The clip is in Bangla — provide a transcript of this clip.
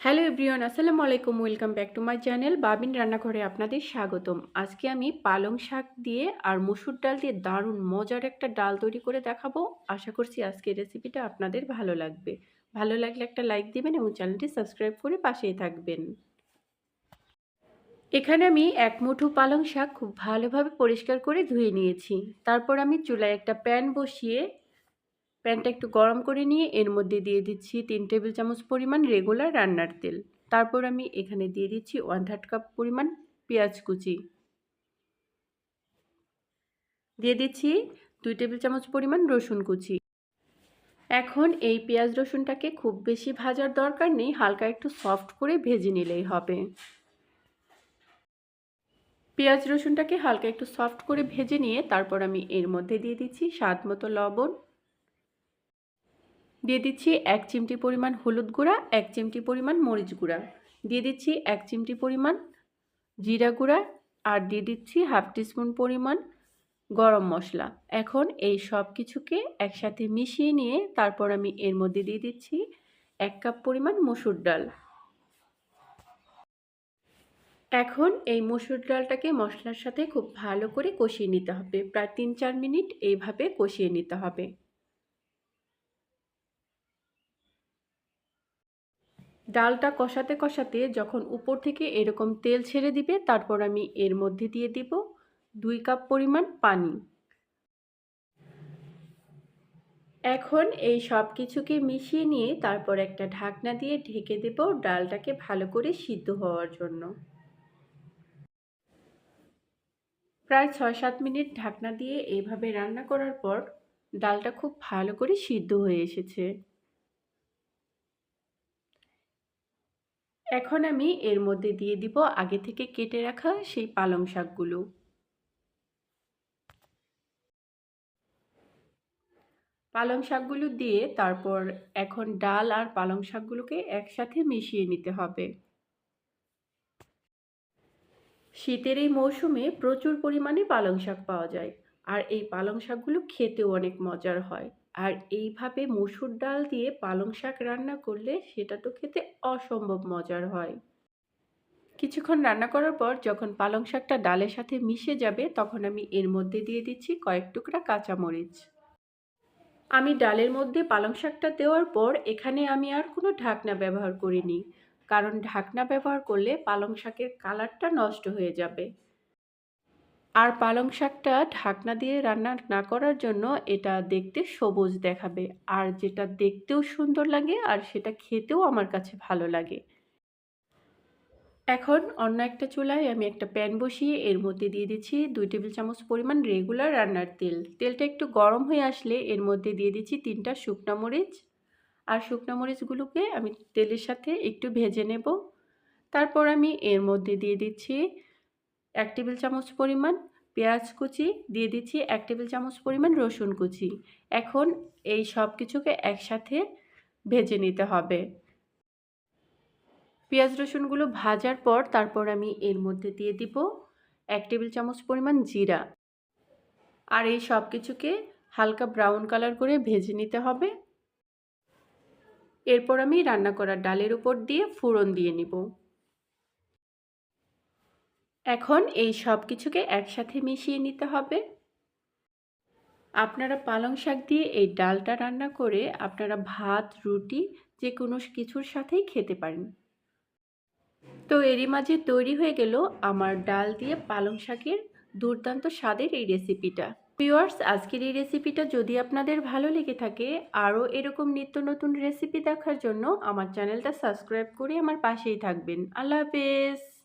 হ্যালো এভরিওয়ান আসসালামু আলাইকুম welcome back to my channel Babin রান্নাঘরে আপনাদের স্বাগতম। আজকে আমি পালং শাক দিয়ে আর মসুর ডাল দিয়ে দারুণ মজার একটা ডাল তৈরি করে দেখাবো। আশা করছি আজকের রেসিপিটা আপনাদের ভালো লাগবে। ভালো লাগলে একটা লাইক দিবেন এবং চ্যানেলটি সাবস্ক্রাইব করে পাশেই থাকবেন। এখানে আমি এক মুঠো পালং শাক খুব ভালোভাবে পরিষ্কার করে ধুয়ে নিয়েছি। তারপর আমি চুলায় একটা প্যান বসিয়ে প্যানটা একটু গরম করে নিয়ে এর মধ্যে দিয়ে দিচ্ছি তিন টেবিল চামচ পরিমাণ রেগুলার রান্নার তেল। তারপর আমি এখানে দিয়ে দিচ্ছি ওয়ান থার্ড কাপ পরিমাণ পেঁয়াজ কুচি। দিয়ে দিচ্ছি দুই টেবিল চামচ পরিমাণ রসুন কুচি। এখন এই পেঁয়াজ রসুনটাকে খুব বেশি ভাজার দরকার নেই, হালকা একটু সফট করে ভেজে নিলেই হবে। পেঁয়াজ রসুনটাকে হালকা একটু সফট করে ভেজে নিয়ে তারপর আমি এর মধ্যে দিয়ে দিচ্ছি স্বাদ মতো লবণ দিয়ে দিচ্ছি এক চিমটি পরিমাণ হলুদ গুঁড়া, এক চিমটি পরিমাণ মরিচ গুঁড়া। দিয়ে দিচ্ছি এক চিমটি পরিমাণ জিরা গুঁড়া আর দিয়ে দিচ্ছি হাফ টিস্পুন পরিমাণ গরম মশলা। এখন এই সব কিছুকে একসাথে মিশিয়ে নিয়ে তারপর আমি এর মধ্যে দিয়ে দিচ্ছি এক কাপ পরিমাণ মসুর ডাল। এখন এই মসুর ডালটাকে মশলার সাথে খুব ভালো করে কষিয়ে নিতে হবে। প্রায় তিন চার মিনিট এইভাবে কষিয়ে নিতে হবে। ডালটা কষাতে কষাতে যখন উপর থেকে এরকম তেল ছেড়ে দিবে, তারপর আমি এর মধ্যে দিয়ে দিব দুই কাপ পরিমাণ পানি। এখন এই সব কিছুকে মিশিয়ে নিয়ে তারপর একটা ঢাকনা দিয়ে ঢেকে দেব ডালটাকে ভালো করে সিদ্ধ হওয়ার জন্য। প্রায় ছয় সাত মিনিট ঢাকনা দিয়ে এইভাবে রান্না করার পর ডালটা খুব ভালো করে সিদ্ধ হয়ে এসেছে। এখন আমি এর মধ্যে দিয়ে দিব আগে থেকে কেটে রাখা সেই পালং শাকগুলো। পালং শাকগুলো দিয়ে তারপর এখন ডাল আর পালং শাকগুলোকে একসাথে মিশিয়ে নিতে হবে। শীতের এই মৌসুমে প্রচুর পরিমাণে পালং শাক পাওয়া যায়, আর এই পালং শাকগুলো খেতেও অনেক মজার হয়। আর এইভাবে মসুর ডাল দিয়ে পালং শাক রান্না করলে সেটা তো খেতে অসম্ভব মজার হয়। কিছুক্ষণ রান্না করার পর যখন পালং শাকটা ডালের সাথে মিশে যাবে, তখন আমি এর মধ্যে দিয়ে দিচ্ছি কয়েক টুকরা কাঁচামরিচ। আমি ডালের মধ্যে পালং শাকটা দেওয়ার পর এখানে আমি আর কোনো ঢাকনা ব্যবহার করিনি, কারণ ঢাকনা ব্যবহার করলে পালং শাকের কালারটা নষ্ট হয়ে যাবে। আর পালং শাকটা ঢাকনা দিয়ে রান্না না করার জন্য এটা দেখতে সবুজ দেখাবে। আর যেটা দেখতেও সুন্দর লাগে আর সেটা খেতেও আমার কাছে ভালো লাগে। এখন অন্য একটা চুলায় আমি একটা প্যান বসিয়ে এর মধ্যে দিয়ে দিচ্ছি দুই টেবিল চামচ পরিমাণ রেগুলার রান্নার তেল। তেলটা একটু গরম হয়ে আসলে এর মধ্যে দিয়ে দিচ্ছি তিনটা শুকনো মরিচ। আর শুকনো মরিচগুলোকে আমি তেলের সাথে একটু ভেজে নেব। তারপর আমি এর মধ্যে দিয়ে দিচ্ছি এক টেবিল চামচ পরিমাণ পেঁয়াজ কুচি, দিয়ে দিচ্ছি এক টেবিল চামচ পরিমাণ রসুন কুচি। এখন এই সব কিছুকে একসাথে ভেজে নিতে হবে। পেঁয়াজ রসুনগুলো ভাজার পর তারপর আমি এর মধ্যে দিয়ে দিব এক টেবিল চামচ পরিমাণ জিরা। আর এই সব কিছুকে হালকা ব্রাউন কালার করে ভেজে নিতে হবে। এরপর আমি রান্না করা ডালের উপর দিয়ে ফোড়ন দিয়ে নিব। এখন এই সব কিছুকে একসাথে মিশিয়ে নিতে হবে। আপনারা পালং শাক দিয়ে এই ডালটা রান্না করে আপনারা ভাত, রুটি যে কোনো কিছুর সাথেই খেতে পারেন। তো এরই মাঝে তৈরি হয়ে গেল আমার ডাল দিয়ে পালং শাকের দুর্দান্ত স্বাদের এই রেসিপিটা। ভিউয়ার্স, আজকের এই রেসিপিটা যদি আপনাদের ভালো লেগে থাকে, আরও এরকম নিত্য নতুন রেসিপি দেখার জন্য আমার চ্যানেলটা সাবস্ক্রাইব করে আমার পাশেই থাকবেন। আল্লাহ হাফেজ!